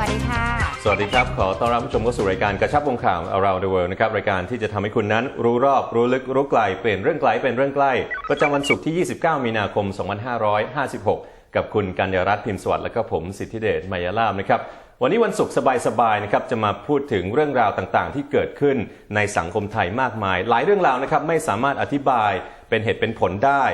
วัสดีค่ะ สวัสดีครับ ขอต้อนรับผู้ชมเข้าสู่รายการกระชับวงข่าว Around the World นะครับ รายการที่จะทำให้คุณนั้นรู้รอบรู้ลึกรู้ไกล เปลี่ยนเรื่องไกลเป็นเรื่องใกล้ ประจำวันศุกร์ที่ 29 มีนาคม 2556 กับคุณกัญญารัตน์พิมพ์สวัสดิ์และก็ผมสิทธิเดชมายาลามนะครับวันนี้วันศุกร์สบายๆนะครับจะมาพูดถึงเรื่องราวต่างๆ ที่เกิดขึ้นในสังคมไทยมากมาย หลายเรื่องราวนะครับไม่สามารถอธิบายเป็นเหตุเป็นผลได้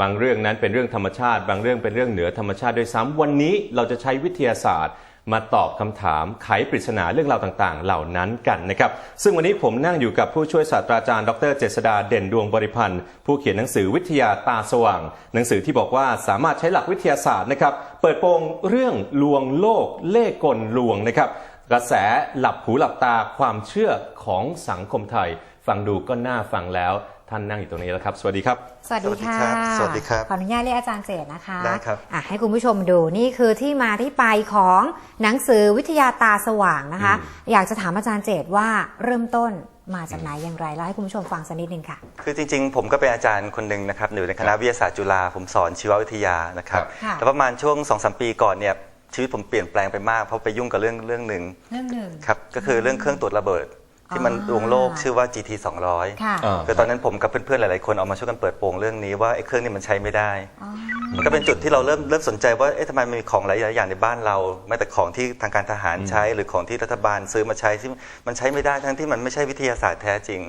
บางเรื่องนั้นเป็นเรื่องธรรมชาติ บางเรื่องเป็นเรื่องเหนือธรรมชาติด้วยซ้ำวันนี้เราจะใช้วิทยาศาสตร์ มาตอบคำถามไขปริศนาเรื่องราวต่างๆ เหล่านั้นกันนะครับ ซึ่งวันนี้ผมนั่งอยู่กับผู้ช่วยศาสตราจารย์ ดรเจษดาเด่นดวงบริพันธ์ ผู้เขียนหนังสือวิทยาตาสว่าง หนังสือที่บอกว่าสามารถใช้หลักวิทยาศาสตร์นะครับ เปิดโปงเรื่องลวงโลก เล่กลลวงนะครับ กระแสหลับหูหลับตาความเชื่อของสังคมไทย ฟังดูก็น่าฟังแล้ว ท่านนั่งอยู่ตรงนี้แล้วครับ สวัสดีครับ สวัสดีค่ะ สวัสดีครับ ขออนุญาตเรียกอาจารย์เจตนะคะได้ครับอะให้คุณผู้ชมดูนี่คือที่มาที่ไปของหนังสือวิทยาตาสว่างนะคะ อยากจะถามอาจารย์เจตว่าเริ่มต้นมาจากไหนอย่างไรเล่าให้คุณผู้ชมฟังสักนิดหนึ่งค่ะ คือจริงๆ ผมก็เป็นอาจารย์คนหนึ่งนะครับอยู่ในคณะวิทยาศาสตร์จุฬาผมสอนชีววิทยานะครับค่ะแล้วประมาณช่วง2อสปีก่อนเนี่ยชีวิตผมเปลี่ยนแปลงไปมากเพราะไปยุ่งกับเรื่องเรื่องหนึ่งเรื่องหนึ่ง ครับก็คือเรื่องเครื่องตรวจระเบิด ที่มันอ่าลวงโลกชื่อว่า GT 200ค่ะอ่าคือตอนนั้นผมกับเพื่อนๆหลายๆคนออกมาช่วยกันเปิดโปงเรื่องนี้ว่าไอ้เครื่องนี้มันใช้ไม่ได้อ๋อมันก็เป็นจุดที่เราเริ่มเริ่มสนใจว่าเอ๊ะทำไมมีของหลายๆอย่างในบ้านเราแม้แต่ของที่ทางการทหารใช้ หรือของที่รัฐบาลซื้อมาใช้ที่มันใช้ไม่ได้ทั้งที่มันไม่ใช่วิทยาศาสตร์แท้จริง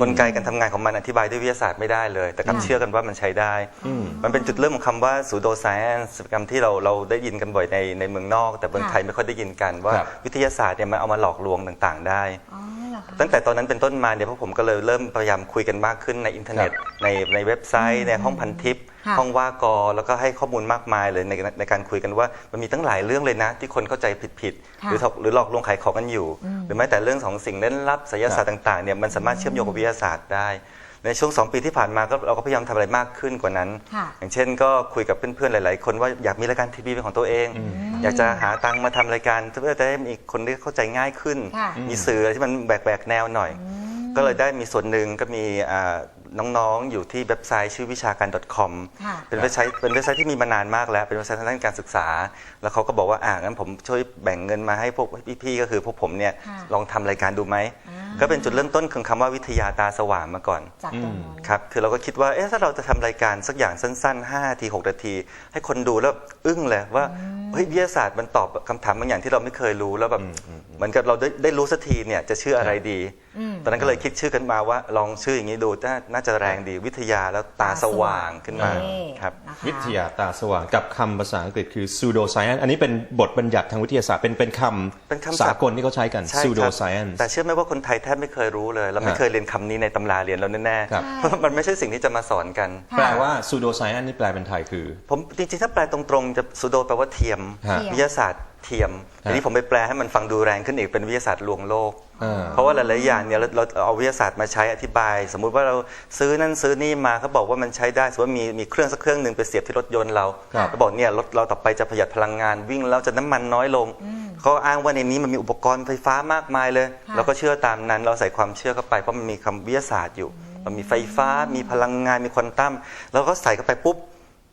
กลไกการทำงานของมันอธิบายด้วยวิทยาศาสตร์ไม่ได้เลย แต่กลับค่ะเชื่อกันว่ามันใช้ได้ มันเป็นจุดเริ่มของคำว่า pseudo science คำที่เราเราได้ยินกันบ่อยในในเมืองนอก แต่เมืองไทยไม่ค่อยได้ยินกันว่าครับวิทยาศาสตร์เนี่ยมันเอามาหลอกลวงต่างๆ ได้อ๋อเหรอคะ ตั้งแต่ตอนนั้นเป็นต้นมาเนี่ยพวกผมก็เลยเริ่มพยายามคุยกันมากขึ้นในอินเทอร์เน็ตในในเว็บไซต์ในห้องพันทิปค่ะห้องว่ากอแล้วก็ให้ข้อมูลมากมายเลยในในการคุยกันว่ามันมีตั้งหลายเรื่องเลยนะ ที่คนเข้าใจผิดๆค่ะหรือถกหรือหลอกลวงขายของกันอยู่ หรือแม้แต่เรื่องของสิ่งเล่นลับไสยศาสตร์ต่างๆเนี่ยมันสามารถเชื่อมโยงกับวิทยาศาสตร์ได้ ในช่วงสองปีที่ผ่านมาก็เราก็พยายามทำอะไรมากขึ้นกว่านั้นค่ะอย่างเช่นก็คุยกับเพื่อนๆหลาย ๆ คนว่าอยากมีรายการทีวีเป็นของตัวเอง อยากจะหาตังค์มาทำรายการเพื่อจะได้มีคนที่เข้าใจง่ายขึ้นค่ะมีสื่อที่มันแบกๆแนวหน่อย ก็เลยได้มีส่วนหนึ่งก็มีอ่า น้องๆ อยู่ที่เว็บไซต์ชื่อวิชาการ .com ค่ะ เป็นเว็บไซต์เป็นเว็บไซต์ที่มีมานานมากแล้วเป็นเว็บไซต์ทางด้านการศึกษา แล้วเขาก็บอกว่าอ่างั้นผมช่วยแบ่งเงินมาให้พวกพี่ๆก็คือพวกผมเนี่ยค่ะ ลองทำรายการดูไหม อ่าก็เป็นจุดเริ่มต้นของคำว่าวิทยาตาสว่างมาก่อน จากตรงนั้น ครับ คือเราก็คิดว่า เอ๊ะ ถ้าเราจะทำรายการสักอย่างสั้นๆ5นาที 6 นาที ให้คนดูแล้วอึ้งเลยว่า เฮ้ย วิทยาศาสตร์มันตอบคำถามบางอย่างที่เราไม่เคยรู้ แล้วแบบ เหมือนกับเราได้ได้รู้สักทีเนี่ย จะชื่ออะไรดีตอนนั้นก็เลยคิดชื่อกันมาว่า ลองชื่ออย่างนี้ดู น่าน่าจะแรงดีวิทยาแล้วตาสว่างขึ้นมานี่ครับนะคะวิทยาตาสว่างกับคำภาษาอังกฤษคือ pseudo science อันนี้เป็นบทบัญญัติทางวิทยาศาสตร์เป็นเป็นคเป็นคำศัพท์ำสากลที่เขาใช้กันใช่ pseudo ครับ science แต่เชื่อไหมว่าคนไทยแทบไม่เคยรู้เลยเราไม่ฮะเคยเรียนคำนี้ในตำราเรียนแล้วแน่ครับๆเพราะมันไม่ใช่สิ่งที่จะมาสอนกันค่ะแปลว่า pseudo science นี่แปลเป็นไทยคือ ผมจริงๆถ้าแปลตรงๆจะสุโดแปลว่าเทียมฮะวิทยาศาสตร์เทียมทีนี้ผมไปแปลให้มันฟังดูแรงขึ้นอีกเป็นวิทยาศาสตร์ลวงโลกอ่า เพราะว่าหลาย ๆ อย่างเนี่ยเราเราเอาวิทยาศาสตร์มาใช้อธิบาย สมมุติว่าเราซื้อนั่นซื้อนี่มาเขาบอกว่ามันใช้ได้สมมติว่ามีมีเครื่องสักเครื่องหนึ่งไปเสียบที่รถยนต์เราครับเขาบอกเนี่ยรถเราต่อไปจะประหยัดพลังงานวิ่งแล้วจะน้ำมันน้อยลงเขาอ้างว่าในนี้มันมีอุปกรณ์ไฟฟ้ามากมายเลยค่ะเราก็เชื่อตามนั้นเราใส่ความเชื่อเข้าไปเพราะมันมีคำวิทยาศาสตร์อยู่มันมีไฟฟ้ามีพลังงานมีควอนตัมเราก็ใส่เข้าไปปุ๊บ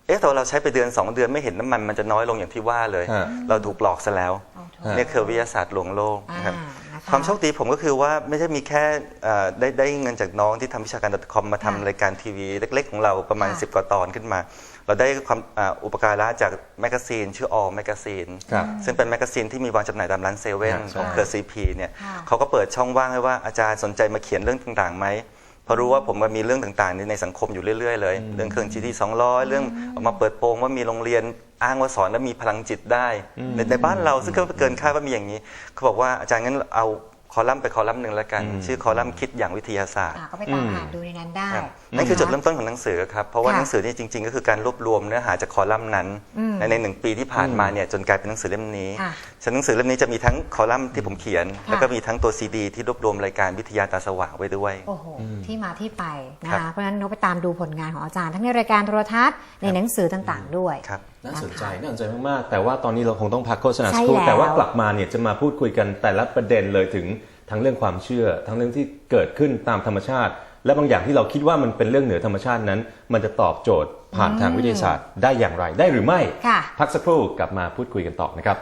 เอ๊ะแต่ว่าเราใช้ไปเดือน 2 เดือนไม่เห็นน้ำมันมันจะน้อยลงอย่างที่ว่าเลย ฮะ เราถูกหลอกซะแล้วเอาโทษฮะ เนี่ยคือวิทยาศาสตร์ลวงโลกนะครับอ่านะคะความโชคดีผมก็คือว่าไม่ใช่มีแค่เอ่อได้ได้เงินจากน้องที่ทำวิชาการ .com มาทำค่ะรายการทีวีเล็ก ๆ ของเราประมาณ ค่ะ 10 กว่าตอนขึ้นมา เราได้ความอ่าอุปการะจากแมกกาซีนชื่อ All Magazine ครับ ซึ่งเป็นแมกกาซีนที่มีวางจำหน่ายตามร้านเซเว่นใช่ของเครือซีพีเนี่ยค่ะ เขาก็เปิดช่องว่างให้ว่าอาจารย์สนใจมาเขียนเรื่องต่างๆไหมเพราะรู้ว่าผมมันมีเรื่องต่างๆในในสังคมอยู่เรื่อยๆเลย เรื่องเครื่อง GT 200เรื่องออกมาเปิดโปงว่ามีโรงเรียนอ้างว่าสอนแล้วมีพลังจิตได้ในในบ้านเราซึ่งก็เกินคาดว่ามีอย่างนี้เขาบอกว่าอาจารย์งั้นเอา คอลัมน์ไปคอลัมน์หนึ่งแล้วกัน ชื่อคอลัมน์คิดอย่างวิทยาศาสตร์อ่าก็ไปตามอ่านดูในนั้นได้ครับนั่นคือจุดเริ่มต้นของหนังสือครับ เพราะว่าค่ะหนังสือนี่จริง ๆ ก็คือการรวบรวมเนื้อหาจากคอลัมน์นั้นอืมในในหนึ่งปีที่ผ่านมาเนี่ยจนกลายเป็นหนังสือเล่มนี้ค่ะฉะนั้นหนังสือเล่มนี้จะมีทั้งคอลัมน์ที่ผมเขียนค่ะแล้วก็มีทั้งตัวซีดีที่รวบรวมรายการวิทยาตาสว่างไว้ด้วยโอ้โหที่มาที่ไปนะครัคะบเพราะฉะนั้นเราไปตามดูผลงานของอาจารย์ ทั้งในรายการโทรทัศน์ในหนังสือต่างๆ ด้วยครับน่าสนใจน่าสนใจมากๆ แต่ว่าตอนนี้เราคงต้องพักโฆษณาใช่สักครู่แล้วแต่ว่ากลับมาเนี่ยจะมาพูดคุยกันแต่ละประเด็นเลยถึงทั้งเรื่องความเชื่อ ทั้งเรื่องที่เกิดขึ้นตามธรรมชาติ และบางอย่างที่เราคิดว่ามันเป็นเรื่องเหนือธรรมชาตินั้น มันจะตอบโจทย์ผ่านทางวิทยาศาสตร์ ได้อย่างไรได้หรือไม่ค่ะพักสักครู่กลับมาพูดคุยกันต่อนะครับ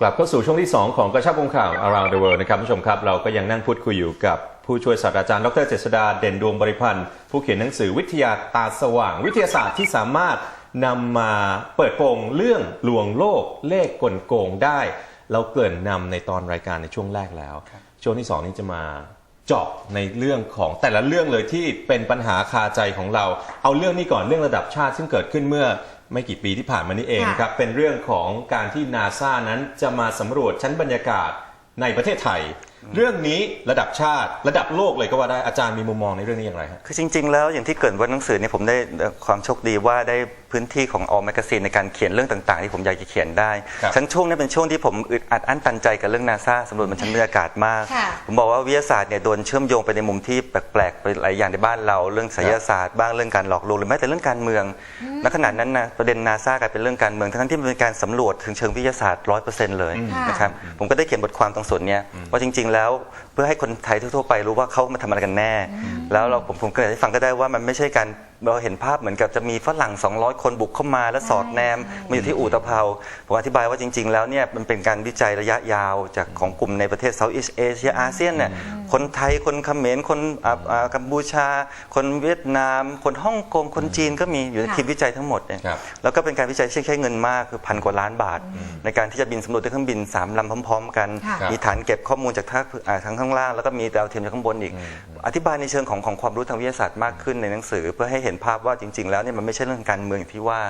กลับเข้าสู่ช่วงที่ 2 ของกระชับวงข่าว around the world นะครับผู้ชมครับเราก็ยังนั่งพูดคุยอยู่กับผู้ช่วยศาสตราจารย์ดรเจษดาเด่นดวงบริพันธ์ผู้เขียนหนังสือวิทยาตาสว่าง วิทยาศาสตร์ที่สามารถ นำมาเปิดโปงเรื่องลวงโลกเลขกลโกงได้ เราเกริ่นนำในตอนรายการในช่วงแรกแล้ว ช่วงที่2นี้จะมาเจาะในเรื่องของแต่ละเรื่องเลยที่เป็นปัญหาคาใจของเรา เอาเรื่องนี้ก่อนเรื่องระดับชาติซึ่งเกิดขึ้นเมื่อไม่กี่ปีที่ผ่านมานี้เองค่ะครับ เป็นเรื่องของการที่นาซานั้นจะมาสำรวจชั้นบรรยากาศในประเทศไทย เรื่องนี้ระดับชาติระดับโลกเลยก็ว่าได้อาจารย์มีมุมมองในเรื่องนี้อย่างไรฮะคือจริง ๆ แล้วอย่างที่เกริดว่าหนังสือเนี่ยผมได้ความโชคดีว่าได้พื้นที่ของออ m มกซีนในการเขียนเรื่องต่าง ๆ ที่ผมอยากจะเขียนได้ครับชั้นช่วงนี้เป็นช่วงที่ผมอึดอัดอั้นตันใจกับเรื่องนาซาสำรวจบนชั้นบรรยากาศมากค่ะผมบอกว่าวิทยาศาสตร์เนี่ยโดนเชื่อมโยงไปในมุมที่แปลกๆไปหลายอย่างในบ้านเรา เรื่องไสยศาสตร์บ้างเรื่องการหลอกลวงหรือแม้แต่เรื่องการเมืองณขณะนั้นนะประเด็นนาซากลายเป็นเรื่องการเมืองทั้งๆที่มันเป็นการสำรวจถึงเชิงวิทยาศาสตร์ร้อยเปอร์เซ็นต์เลยค่ะนะครับผมก็ได้เขียนบทความตรงส่วนเนี้ยว่าจริง ๆ แล้วเพื่อให้คนไทยทั่วๆไปรู้ว่าเขามาทำอะไรกันแน่ แล้วเราผมผมก็อยากให้ฟังก็ได้ว่ามันไม่ใช่การเราเห็นภาพเหมือนกับจะมีฝรั่ง 200 คนบุกเข้ามาแล้วสอดแนมมาอยู่ที่อู่ตะเภาผมอธิบายว่าจริง ๆ แล้วเนี่ยมันเป็นการวิจัยระยะยาวจากของกลุ่มในประเทศเซาท์อีสเอเชียอาเซียนเนี่ยคนไทยคนเขมรคนอ่าอ่ากัมพูชา คนเวียดนาม คนฮ่องกงคนจีนก็มีอยู่ในค่ะทีมวิจัยทั้งหมดเนี่ยครับแล้วก็เป็นการวิจัยที่ใช้เงินมากคือพันกว่าล้านบาท ในการที่จะบินสำรวจด้วยเครื่องบินสามลำพร้อม ๆ กันค่ะมีฐานเก็บข้อมูลจากท่าอ่าทางข้างล่างแล้วก็มีดาวเทียมจากข้างบนอีก อธิบายในเชิงของของความรู้ทางวิทยาศาสตร์มากขึ้นในหนังสือ เพื่อให้เห็นภาพว่าจริง ๆ แล้วเนี่ยมันไม่ใช่เรื่องการเมืองอย่างที่ว่า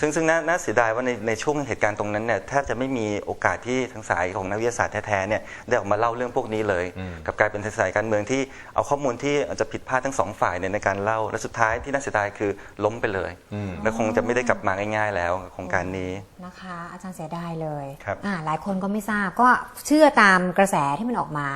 ซึ่งซึ่งน่าน่าเสียดายว่าในในช่วงเหตุการณ์ตรงนั้นเนี่ยแทบจะไม่มีโอกาสที่ทางสายของนักวิทยาศาสตร์แท้ๆเนี่ยได้ออกมาเล่าเรื่องพวกนี้เลยกลับกลายเป็นสายการเมืองที่เอาข้อมูลที่อาจจะผิดพลาดทั้งสองฝ่ายเนี่ยในการเล่าและสุดท้ายที่น่าเสียดายคือล้มไปเลยและคงจะไม่ได้กลับมาง่าย ๆ แล้วโครงการนี้นะคะ อาจารย์เสียดายเลยครับอ่าหลายคนก็ไม่ทราบก็เชื่อตามกระแสที่มันออกมา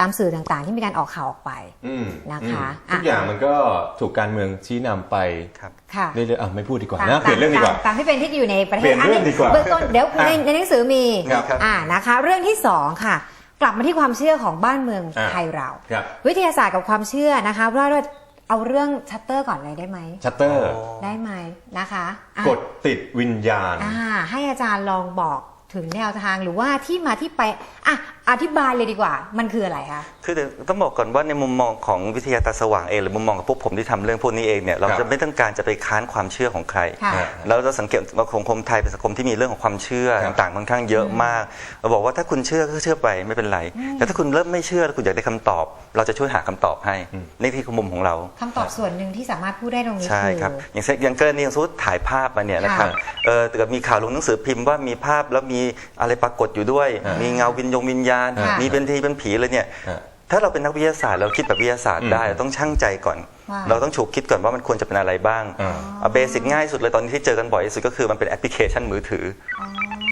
ตามสื่อต่างๆ ที่มีการออกข่าวออกไปอืมนะคะอืมทุกอย่างมันก็ถูกการเมืองชี้นำไปครับค่ะเรื่อยๆอะไม่พูดดีกว่าตามนะเปลี่ยนเรื่องดีกว่าตามตามที่เป็นที่อยู่ในประเทเปลี่ศยนเรื่องดีกว่าเบื้องต้นเดี๋ยวในในหนังสือมีครับอ่านะคะ เรื่องที่สองค่ะกลับมาที่ความเชื่อของบ้านเมืองอ่าไทยเราครับวิทยาศาสตร์กับความเชื่อนะคะว่าเราเอาเรื่องชัตเตอร์ก่อนเลยได้ไหมชัตเตอร์ได้ไหมนะคะอะกดติดวิญญาณอ่าให้อาจารย์ลองบอกถึงแนวทางหรือว่าที่มาที่ไปอะ อธิบายเลยดีกว่า มันคืออะไรคะคือเดี๋ยวต้องบอกก่อนว่าในมุมมองของวิทยาตาสว่างเองหรือมุมมองของพวกผมที่ทำเรื่องพวกนี้เองเนี่ยเราครับจะไม่ต้องการจะไปค้านความเชื่อของใครค่ะอ่าแล้วเราสังเกตว่าสังคมไทยเป็นสังคมที่มีเรื่องของความเชื่อครับต่างๆค่อนข้างเยอะมากเราบอกว่าถ้าคุณเชื่อก็เชื่อไปไม่เป็นไร แต่ถ้าคุณเริ่มไม่เชื่อแล้วคุณอยากได้คำตอบ เราจะช่วยหาคำตอบให้นี่ที่คือมุมของเราคำตอบส่วนหนึ่งที่สามารถพูดได้ตรงนี้ใช่คือครับอย่างเช่นอย่างกรณีอย่างสมมติถ่ายภาพมาเนี่ยนะครับค่ะเออแต่มีข่าวลงหนังสือพิมพ์ว่ามีภาพแล้วมีอะไรปรากฏอยู่ด้วยอ่ามีมีเงาวิญญงวิญญาณ ค่ะ มีเป็นทีเป็นผีเลยเนี่ย ฮะ ถ้าเราเป็นนักวิทยาศาสตร์เราคิดแบบวิทยาศาสตร์ได้อืม เราต้องชั่งใจก่อน ว่า เราต้องฉุกคิดก่อนว่ามันควรจะเป็นอะไรบ้างอ่าเอาเบสิกง่ายสุดเลยตอนนี้ที่เจอกันบ่อยที่สุดก็คือมันเป็นแอปพลิเคชันมือถืออ๋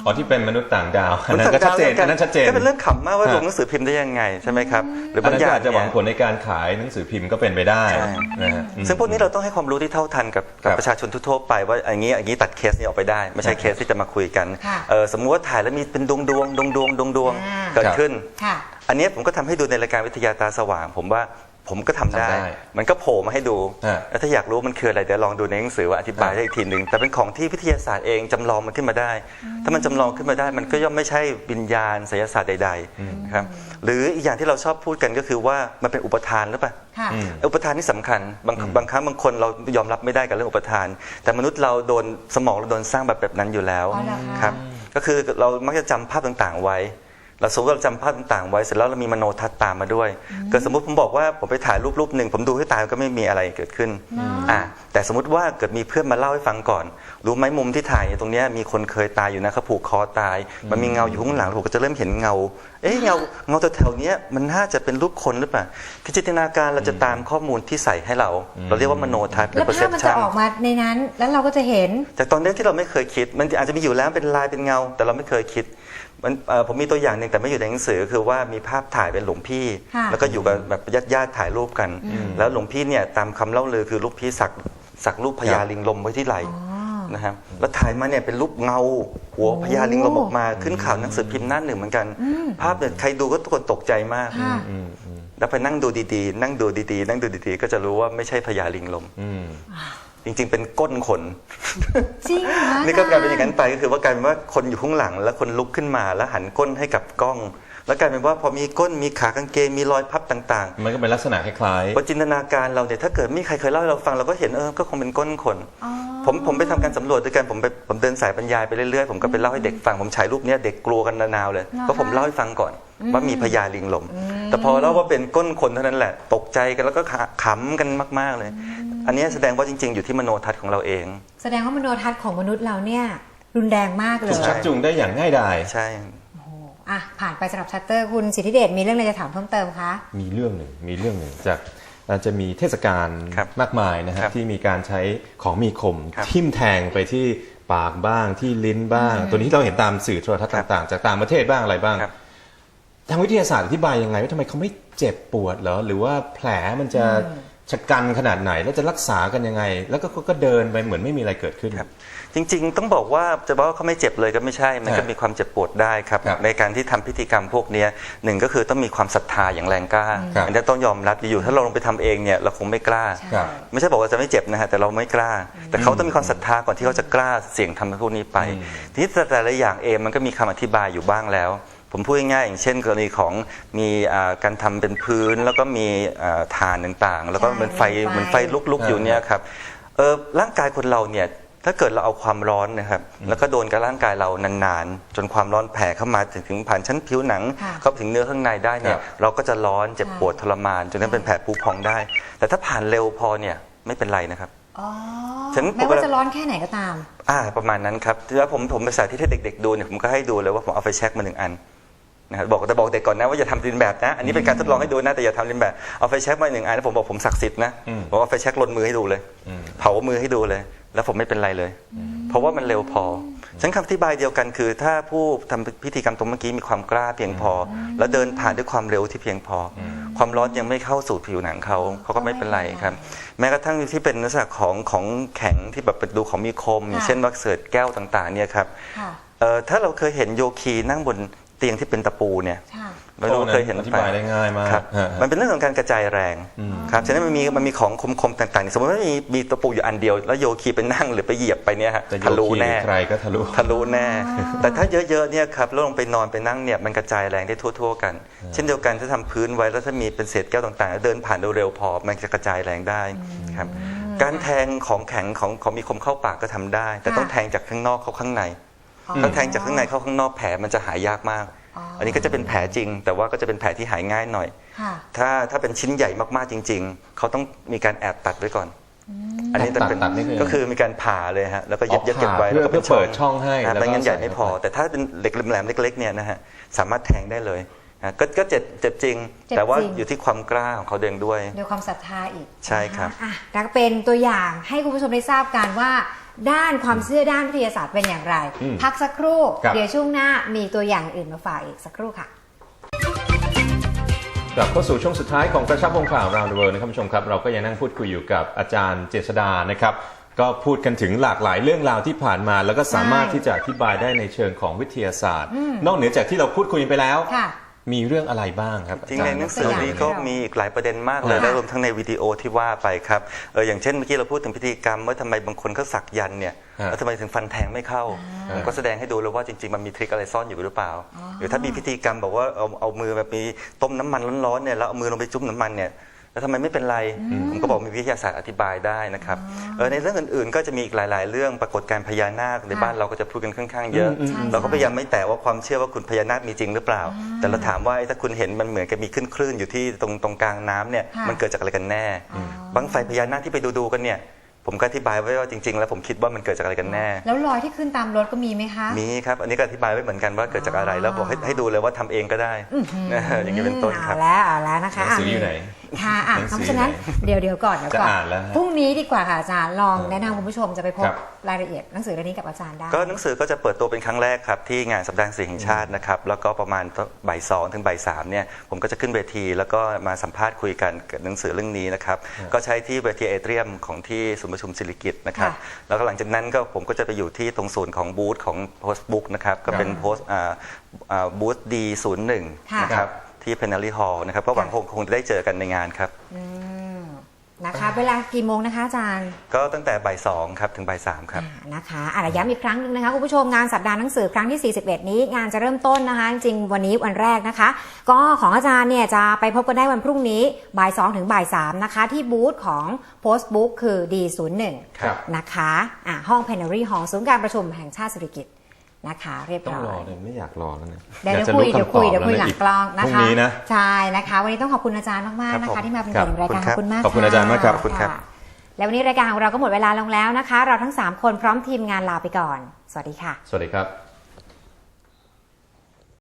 อที่เป็นมนุษย์ต่างดาวอันนั้นก็ชัดเจนอันนั้นชัดเจนก็เป็นเรื่องขำมากว่าฮะลงหนังสือพิมพ์ได้ยังไงใช่ไหมครับหรืออันบางนั้นอก็ย่างอาจจะหวังเนี่ยผลในการขายหนังสือพิมพ์ก็เป็นไปได้ใช่นะฮะอืมซึ่งพวกนี้เราต้องให้ความรู้ที่เท่าทันกับกับครับประชาชนทั่วๆไปว่าอย่างนี้อย่างนี้ตัดเคสนี้ออกไปได้ ไม่ใช่ครับเคสที่จะมาคุยกันค่ะเออสมมุติว่าถ่ายแล้วมีเป็นดวงดวงดวงดวงดวงดวงอ่าเกิดขึ้นค่ะอันเนี้ยผมก็ทำให้ดูในรายการวิทยาตาสว่าง ผมว่า ผมก็ทำได้ทำได้ มันก็โผล่มาให้ดูฮะแล้วถ้าอยากรู้มันคืออะไรเดี๋ยวลองดูในหนังสือว่าอธิบายได้อีกทีหนึ่ง แต่เป็นของที่วิทยาศาสตร์เองจำลองมันขึ้นมาได้ ถ้ามันจำลองขึ้นมาได้ มันก็ย่อมไม่ใช่วิญญาณไสยศาสตร์ใดๆนะครับ หรืออีกอย่างที่เราชอบพูดกันก็คือว่ามันเป็นอุปทานหรือเปล่าค่ะอืมอุปทานนี่สำคัญ บางบางครั้งบางคนเรายอมรับไม่ได้กับเรื่องอุปทาน แต่มนุษย์เราโดนสมองเราโดนสร้างแบบแบบนั้นอยู่แล้วอ๋อเหรอคะครับ ก็คือเรามักจะจำภาพต่างๆไว้ เราสมมติเราจำภาพต่างๆไว้เสร็จแล้วเรามีมโนทัศน์ตามมาด้วยเกิดสมมติผมบอกว่าผมไปถ่ายรูปรูปหนึ่งผมดูให้ตายก็ไม่มีอะไรเกิดขึ้นอ่าแต่สมมติว่าเกิดมีเพื่อนมาเล่าให้ฟังก่อน รู้ไหมมุมที่ถ่ายเนี่ยตรงเนี้ยมีคนเคยตายอยู่นะเขาผูกคอตาย มันมีเงาอยู่ข้างหลังผมก็จะเริ่มเห็นเงา เอ๊ะเงาเงาแถวๆเนี้ยมันน่าจะเป็นรูปคนหรือเปล่าคือจินตนาการเราจะตามข้อมูลที่ใส่ให้เรา เราเรียกว่ามโนทัศน์หรืแล้อวภาพมันจะ perception ออกมาในนั้น แล้วเราก็จะเห็น จากตอนแรกที่เราไม่เคยคิด มันอาจจะมีอยู่แล้วเป็นลายเป็นเงา แต่เราไม่เคยคิด มันเอ่อผมมีตัวอย่างหนึ่งแต่ไม่อยู่ในหนังสือคือว่ามีภาพถ่ายเป็นหลวงพี่ค่ะแล้วก็อยู่กับแบบญาติญาติๆถ่ายรูปกัน แล้วหลวงพี่เนี่ยตามคำเล่าลือคือลูกพี่สักสักรูปพญาลิงลมไว้ที่ไหล่นะครับแล้วถ่ายมาเนี่ยเป็นรูปเงา หัวพญาลิงลมออกมาขึ้นข่าวหนังสือพิมพ์หน้าหนึ่งเหมือนกัน ภาพเนี่ยใครดูก็ทุกคนตกใจมากค่ะอืมอืมแล้วไปนั่งดูดีๆ นั่งดูดีๆ นั่งดูดีๆ ก็จะรู้ว่าไม่ใช่พญาลิงลมอืม จริง ๆ เป็นก้นคน จริงเหรอคะนี่ก็กลายเป็นอย่างนั้นไปก็คือว่ากลายเป็นว่าคนอยู่ข้างหลัง แล้วคนลุกขึ้นมาแล้วหันก้นให้กับกล้อง แล้วกลายเป็นว่าพอมีก้นมีขากางเกงมีรอยพับต่างมันก็เป็นลักษณะคล้ายๆพอจินตนาการเราเนี่ยถ้าเกิดไม่มีใครเคยเล่าให้เราฟังเราก็เห็นเออก็คงเป็นก้นคนอ๋อผมผมไปทำการสำรวจด้วยกันผมไปผมเดินสายบรรยายไปเรื่อยๆผมก็ไปเล่าให้เด็กฟังผมฉายรูปเนี้ยเด็กกลัวกันระนาวเลยเหรอเพราะผมเล่าให้ฟังก่อนว่ามีพญาลิงลม แต่พอเล่าว่าเป็นก้นคนเท่านั้นแหละ ตกใจกันแล้วก็ขะขำกันมาก ๆเลย อันเนี้ยแสดงว่าจริง ๆ อยู่ที่มโนทัศน์ของเราเอง แสดงว่ามโนทัศน์ของมนุษย์เราเนี่ยรุนแรงมากเลๆถูยกชักจูงได้อย่างง่ายดาย ใช่อะผ่านไปสำหรับชัตเตอร์คุณสิทธิเดชมีเรื่องอะไรจะถามเพิ่มเติมคะ มีเรื่องหนึ่งมีเรื่องหนึ่งจากอาจจะมีเทศกาลครับมากมายนะฮะครับที่มีการใช้ของมีคมครับทิ่มแทงไปที่ปากบ้างที่ลิ้นบ้าง ตัวนี้เราเห็นตามสื่อโทรทัศน์ครับต่างๆ จากต่างประเทศบ้างอะไรบ้างครับ ทางวิทยาศาสตร์อธิบายยังไงว่าทำไมเขาไม่เจ็บปวดเหรอหรือว่าแผลมันจะ ชะกันขนาดไหนแล้วจะรักษากันยังไง แล้วก็ก็เดินไปเหมือนไม่มีอะไรเกิดขึ้น ครับ จริงๆ ต้องบอกว่าจะบอกว่าเขาไม่เจ็บเลยก็ไม่ใช่ มันก็ฮะมีความเจ็บปวดได้ครับ ครับในการที่ทำพิธีกรรมพวกเนี้ยหนึ่งก็คือต้องมีความศรัทธาอย่างแรงกล้าครับ อันนี้ต้องยอมรับอยู่ๆถ้าเราลงไปทำเองเนี่ยเราคงไม่กล้าใช่ครับ ไม่ใช่บอกว่าจะไม่เจ็บนะฮะแต่เราไม่กล้า แต่เขาต้องมีความศรัทธาก่อนที่เขาจะกล้าเสี่ยงทำพวกนี้ไป ทีนี้แต่ละอย่างเองมันก็มีคำอธิบายอยู่บ้างแล้ว ผมพูดง่ายๆอย่างเช่น กรณีของมีอ่าการทำเป็นพื้น แล้วก็มีอ่าฐานต่างๆ แล้วก็ใช่เป็นไฟมีไฟเหมือนไฟลุกๆอยู่เนี่ยครับเออร่างกายคนเราเนี่ยถ้าเกิดเราเอาความร้อนนะครับ แล้วก็โดนกับร่างกายเรานานๆ จนความร้อนแผ่เข้ามาถึงถึงผ่านชั้นผิวหนังค่ะเข้าไปถึงเนื้อข้างในได้เนี่คยรับเราก็จะร้อนเจ็บค่ะปวดทรมาน จนนั้นเป็นแผลผุพองได้ แต่ถ้าผ่านเร็วพอเนี่ยไม่เป็นไรนะครับอ๋อฉันแม้ว่าจะร้อนแค่ไหนก็ตาม อ่า ประมาณนั้นครับแล้วผมผมไปสาธิตให้เด็ก ๆ ดูเนี่ยผมก็ให้ดูเลยว่าผมเอาไฟแช็กมาหนึ่งอัน นะครับบอกแต่บอกเด็กก่อนนะว่าอย่าทำเลียนแบบนะ อันนี้เป็นการทดลองให้ดูนะแต่อย่าทำเลียนแบบ เอาไฟแช็กมาหนึ่งอันแล้วผมบอกผมศักดิ์สิทธิ์นะอืมผมเอาไฟแช็กลนมือให้ดูเลยอืมเผามือให้ดูเลย แล้วผมไม่เป็นไรเลย เพราะว่ามันเร็วพอฉันคำอธิบายเดียวกันคือ ถ้าผู้ทำพิธีกรรมตรงเมื่อกี้มีความกล้าเพียงพอ แล้วเดินผ่านด้วยความเร็วที่เพียงพออความร้อนยังไม่เข้าสู่ผิวหนังเขาเขาก็ไม่เป็นไรครับ แม้กระทั่งที่เป็นลักษณะของของแข็งที่แบบเป็นดูของมีคม อย่างค่ะเช่นว่าเศษแก้วต่างๆเนี่ยครับค่ะเอ่อถ้าเราเคยเห็นโยคีนั่งบน เตียงที่เป็นตะปูเนี่ยค่ะ ไม่รู้โอ้เคยเห็นอธิบายได้ง่ายมากครับฮะ มันเป็นเรื่องของการกระจายแรงอืม ครับฉะนั้นมันมีมันมีของคมๆต่างๆ สมมติว่ามีมีตะปูอยู่อันเดียว แล้วโยคีไปนั่งหรือไปเหยียบไปเนี่ยฮะจะโยทะลุคีหรืแน่ อใครก็ทะลุ ทะลุแน่ แต่ถ้าเยอะๆเนี่ยครับแล้วลงไปนอนไปนั่งเนี่ยมันกระจายแรงได้ทั่ว ๆ กัน เช่นเดียวกันถ้าทำพื้นไว้แล้วถ้ามีเป็นเศษแก้วต่างๆแล้วเดินผ่านเร็วๆพอ มันจะกระจายแรงได้ครับ การแทงของแข็งของของมีคมเข้าปากก็ทำได้ แต่ต้องค่ะ แทงจากข้างนอกเข้าข้างในอ๋อ ถ้าแทงจากข้างในเข้าข้างนอกแผลมันจะหายยากมากอ๋ออัอันนี้ก็จะเป็นแผลจริง แต่ว่าก็จะเป็นแผลที่หายง่ายหน่อยค่ะถ้าถ้าเป็นชิ้นใหญ่มากๆจริง ๆ เขาต้องมีการแอบตัดไว้ก่อน อันนี้ตัดเป็นตัดนี่คือก็คือมีการผ่าเลยฮะแล้วก็เย็บอ๋อเย็บเก็บไว้ผ่าเพื่อแล้วก็เป็นเพื่อเปิดช่องให้อ่าแล้วก็ไม่งั้นใหญ่ใส่ไม่พอเข้าไปแต่ถ้าเป็นเหล็กแหลมๆเล็กๆเนี่ยนะฮะสามารถแทงได้เลยอะก็ก็เจ็บเจ็บจริงเจ็บแต่ว่าจริงอยู่ที่ความกล้าของเขาเองด้วยด้วยความศรัทธาอีกใช่ครับนะคะอะแล้วก็เป็นตัวอย่างให้คุณผู้ชมได้ทราบกันว่า ด้านความเชื่อด้านวิทยาศาสตร์เป็นอย่างไร อืมพักสักครู่ ครับ เดี๋ยวช่วงหน้ามีตัวอย่างอื่นมาฝากอีกสักครู่ค่ะ กลับเข้าสู่ช่วงสุดท้ายของกระชับวงข่าว Round the World นะครับผู้ชมครับ เราก็ยังนั่งพูดคุยอยู่กับอาจารย์เจษดานะครับ ก็พูดกันถึงหลากหลายเรื่องราวที่ผ่านมา แล้วก็สามารถใช่ที่จะอธิบายได้ในเชิงของวิทยาศาสตร์ นอกเหนือจากที่เราพูดคุยไปแล้ว ค่ะ มีเรื่องอะไรบ้างครับจริงในหนังสือตัวอย่างนี้ก็มีอีกหลายประเด็นมากเลยค่ะและรวมทั้งในวิดีโอที่ว่าไปครับเอออย่างเช่นเมื่อกี้เราพูดถึงพิธีกรรมว่าทำไมบางคนเขาสักยันต์เนี่ยฮะแล้วทำไมถึงฟันแทงไม่เข้าผมก็แสดงให้ดูเลยว่าจริงๆมันมีทริคอะไรซ่อนอยู่หรือเปล่าหรือถ้ามีพิธีกรรมบอกว่าเอาเอามือแบบมีต้มน้ำมันร้อนๆเนี่ยแล้วเอามือลงไปจุ่มน้ำมันเนี่ย แล้วทำไมไม่เป็นไร ผมก็บอกมีวิทยาศาสตร์อธิบายได้นะครับเออในเรื่องอื่นๆ ก็จะมีอีกหลาย ๆ เรื่องปรากฏการณ์พญานาคในบ้านเราก็จะพูดกันค่อนข้างเยอะอืมอืมเราก็พยายามไม่แตะว่าความเชื่อว่าคุณพญานาคมีจริงหรือเปล่า แต่เราถามว่าไอ้ถ้าคุณเห็นมันเหมือนกับมีขึ้นคลื่นอยู่ที่ตรงตรงกลางน้ำเนี่ยค่ะมันเกิดจากอะไรกันแน่บังไฟพญานาคที่ไปดูดูๆกันเนี่ยผมก็อธิบายไว้ว่าจริงๆ แล้วผมคิดว่ามันเกิดจากอะไรกันแน่ แล้วรอยที่ขึ้นตามรถก็มีไหมคะ มีครับ อันนี้ก็อธิบายไว้เหมือนกันว่าเกิดจากอะไรแล้วบอกให้ให้ดูเลยว่าทำเองก็ได้นะอย่างนี้เป็นต้นครับเอาแล้วเอาแล้วนะหคะนังสืออยู่ไหน ค่ะอะหนังสือเพราะฉะนั้นเดี๋ยวเดี๋ยวก่อนเดี๋ยวก่อนจะอ่านแล้วฮะพรุ่งนี้ดีกว่าค่ะอาจารย์ลองแนะนำคุณผู้ชมจะไปพบครับรายละเอียดหนังสือเล่มนี้กับอาจารย์ได้ ก็หนังสือก็จะเปิดตัวเป็นครั้งแรกครับที่งานสัปดาห์หนังสือแห่งชาตินะครับแล้วก็ประมาณบ่ายสองถึงบ่ายสามเนี่ยผมก็จะขึ้นเวทีแล้วก็มาสัมภาษณ์คุยกันกับหนังสือเรื่องนี้นะครับก็ใช้ที่เวทีเอเทียมของที่ศูนย์ประชุมศิริกิตนะครับค่ะแล้วก็หลังจากนั้นก็ผมก็จะไปอยู่ที่ตรงศูนย์ของบูธของโพสต์บุ๊กนะครับก็เป็นโพสต์บูธดีศูนย์หนึ่งค่ะนะครับ ที่เพนนารีฮอลล์นะครับก็หวังคงคงจะได้เจอกันในงานครับอืมนะคะ เวลากี่โมงนะคะอาจารย์ ก็ตั้งแต่บ่ายสองครับถึงบ่ายสามครับอ่านะคะอะย้ำอีกครั้งหนึงนะคะคุณผู้ชมงานสัปดาห์หนังสือครั้งที่ 41 นี้งานจะเริ่มต้นนะคะ จริงๆวันนี้วันแรกนะคะ ก็ของอาจารย์เนี่ยจะไปพบกันได้วันพรุ่งนี้บ่าย2ถึงบ่าย3นะคะ ที่บูธของ Post Book คือ D01 ครับ นะคะอะห้อง Plenary Hall ศูนย์การประชุมแห่งชาติสุริกิต นะคะ เรียบต้องร้รออย เลยไม่อยากรอแล้วนะเดี๋ยวอากจะคุยรู้เดี๋ยวคุยำตบเดี๋ยวคุยหแล้ลันะงอีกล้องนะพรุ่งคะนี้นะ ใช่นะคะ วันนี้ต้องขอบคุณอาจารย์มากๆนะครัคะ บผมที่มาเป็นครัเกียบรติในรายการขอบคุณมากขอบคุณอาจารย์มากครับขอบคุณครับะและวันนี้รายการของเราก็หมดเวลาลงแล้วนะคะ เราทั้ง 3 คนพร้อมทีมงานลาไปก่อน สวัสดีค่ะ สวัสดีครับ